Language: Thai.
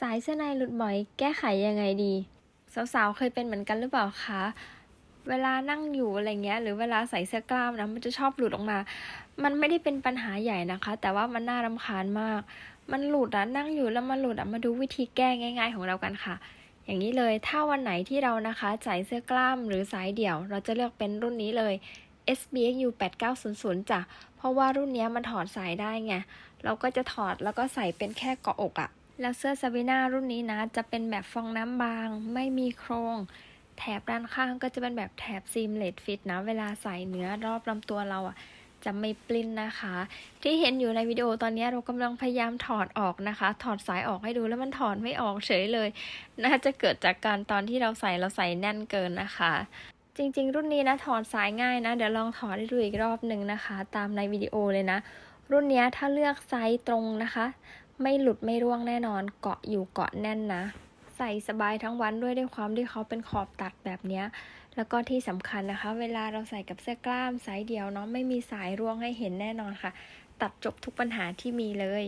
สายเสื้อในหลุดบ่อย แก้ไขยังไงดี สาวๆ เคยเป็นเหมือนกันหรือเปล่าคะ เวลานั่งอยู่อะไรเงี้ย หรือเวลาใส่เสื้อกล้ามนะ มันจะชอบหลุดออกมา มันไม่ได้เป็นปัญหาใหญ่นะคะ แต่ว่ามันน่ารำคาญมาก มันหลุดอะนั่งอยู่แล้วมันหลุดอะมาดูวิธีแก้ง่าย ๆ ของเรากันค่ะ อย่างนี้เลย ถ้าวันไหนที่เรานะคะใส่เสื้อกล้ามหรือสายเดี่ยว เราจะเลือกเป็นรุ่นนี้เลย SBXU 8900จ้ะ เพราะว่ารุ่นนี้มันถอดสายได้ไง เราก็จะถอดแล้วก็ใส่เป็นแค่เกาะอกอะ แล้วเสื้อซาบิน่ารุ่นนี้นะ จะเป็นแบบฟองน้ำบาง ไม่มีโครง แถบด้านข้างก็จะเป็นแบบแถบซีมเลดฟิตนะ เวลาใส่เนื้อรอบลำตัวเราอะจะไม่ปลิ้นนะคะ ที่เห็นอยู่ในวิดีโอตอนนี้เรากำลังพยายามถอดออกนะคะ ถอดสายออกให้ดูแล้วมันถอดไม่ออกเฉยเลย น่าจะเกิดจากการตอนที่เราใส่เราใส่แน่นเกินนะคะ จริง ๆ รุ่นนี้นะถอดสายง่ายนะ เดี๋ยวลองถอดให้ดูอีกรอบหนึ่งนะคะ ตามในวิดีโอเลยนะ รุ่นนี้ถ้าเลือกไซส์ตรงนะคะ ไม่หลุดไม่ร่วงแน่นอนเกาะอยู่เกาะแน่นนะ ใส่สบายทั้งวันด้วยด้วยความที่เขาเป็นขอบตัดแบบเนี้ยแล้วก็ที่สำคัญนะคะ เวลาเราใส่กับเสื้อกล้ามสายเดียวเนาะไม่มีสายร่วงให้เห็นแน่นอนค่ะ ตัดจบทุกปัญหาที่มีเลย